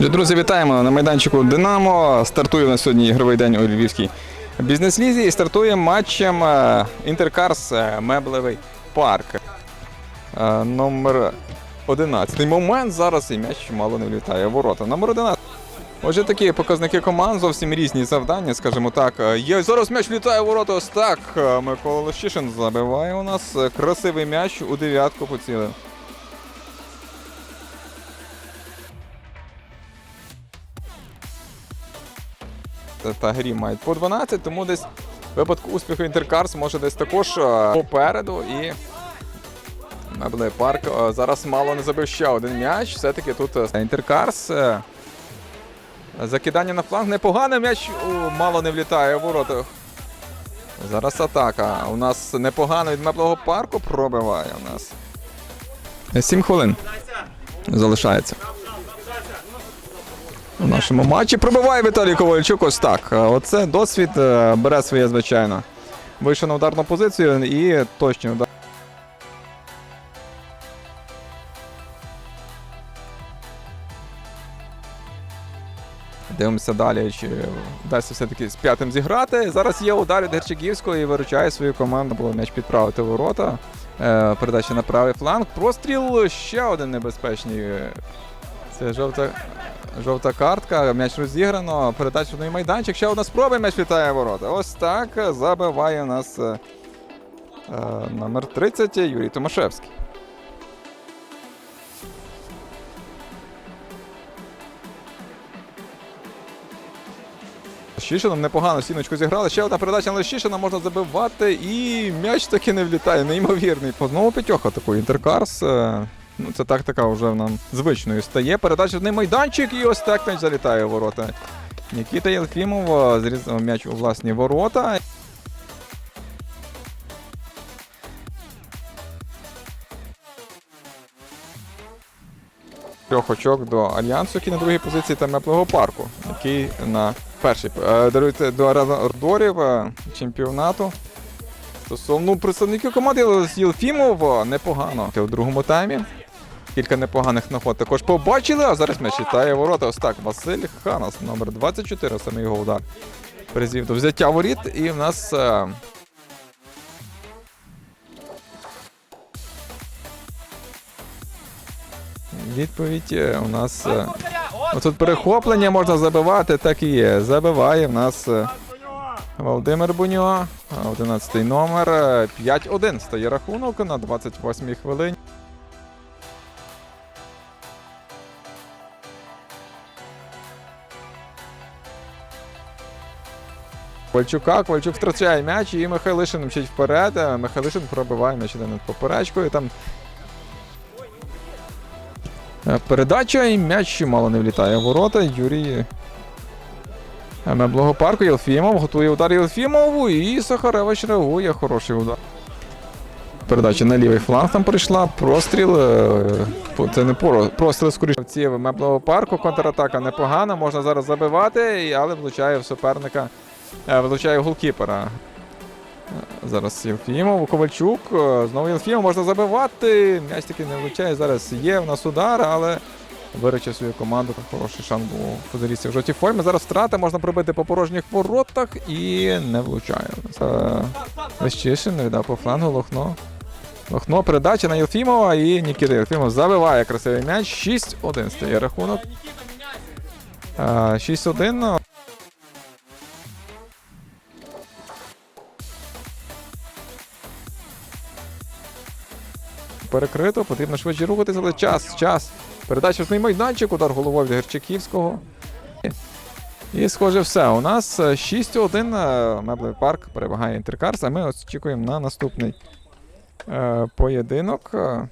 Друзі, вітаємо на майданчику Динамо. Стартує на сьогодні ігровий день у Львівській бізнес-лізі і стартує матчем е, Інтеркарс е, Меблевий парк. Е, Номер 11. Момент зараз і м'яч мало не влітає ворота. Номер 11. Отже, такі показники команд, зовсім різні завдання, скажімо так. Є зараз м'яч влітає в ворота. Ось так. Микола Лещишин забиває у нас красивий м'яч у дев'ятку поцілив. Та грі мають по 12, тому десь в випадку успіху Інтеркарс може десь також е, попереду і Меблей парк е, зараз мало не забив ще один м'яч. Все-таки тут е, Інтеркарс. Закидання на фланг непогане м'яч мало не влітає у воротах. Зараз атака. У нас непогано від меблого парку пробиває у нас. 7 хвилин залишається. У нашому матчі пробиває Віталій Ковальчук ось так. Е, Оце досвід е, бере своє, звичайно. Вийшов на ударну позицію і точний удар. Дивимося далі, чи вдасться все-таки з п'ятим зіграти. Зараз є удар від Герчаківського і виручає свою команду. Було м'яч підправити ворота. Е, Передача на правий фланг. Простріл ще один небезпечний. Це жовта, жовта картка. М'яч розіграно. Передача в майданчик. Ще одна спроба. М'яч літає ворота. Ось так забиває нас е, е, номер 30 Юрій Томашевський. Щишином непогано стіночку зіграли. Ще одна передача на Лещишина можна забивати, і м'яч таки не влітає. Неймовірний. Знову п'ятьох атакує Інтеркарс. Е, Ну, це тактика вже нам звичною стає. Передача в майданчик, і ось так залітає у ворота. Нікіта Єлфімов зрізав м'яч у власні ворота. Трьох очок до Альянсу, який на другій позиції, та Меплого парку, який на перший. Е, Даруйте до ордорів е, чемпіонату. Стосовно представників команди Єлфімов непогано. У другому таймі. Кілька непоганих нагод також побачили, а зараз м'яч літає в ворота. Ось так. Василь Ханас, номер 24, саме його удар. Призвів до взяття воріт, і в нас. е, Відповідь е, у нас. е, Тут перехоплення можна забивати, так і є. Забиває в нас Володимир Буньо, 11 номер. е, 5-1 стає рахунок на 28-й хвилині. Ковальчука, Ковальчук втрачає м'яч і Михайлишин мчить вперед. Е, Михайлишин пробиває м'яч над поперечкою. Там Е, Передача і м'яч мало не влітає в ворота. Юрій Меблого парку. Єлфімов готує удар Єлфімову і Сахаревич реагує. Хороший удар. Передача на лівий фланг там прийшла. Простріл. е, Це не поро- простріл скоріше. Ці Меблого парку. Контратака непогана. Можна зараз забивати, але влучає в суперника. Е, Влучає голкіпера. Е, Зараз Єлфімов, Ковальчук. е, Знову Єлфімов можна забивати. М'яч таки не влучає. Зараз є в нас удар, але виручив свою команду. Хороший шанс був у футболістів в жовтій формі. Зараз втрата можна пробити по порожніх воротах і не влучає. Це Лещишин віддав по флангу Лохно. Лохно, передача на Єлфімова і Нікіта Єлфімов забиває красивий м'яч. 6-1 стає рахунок. Е, 6-1. Перекрито, потрібно швидше рухатися, але час, час. Передача в майданчик, удар головою від Герчаківського. І, схоже, все. У нас е, 6-1 е, Меблевий парк перемагає Інтеркарс, а ми очікуємо на наступний е, поєдинок. Е,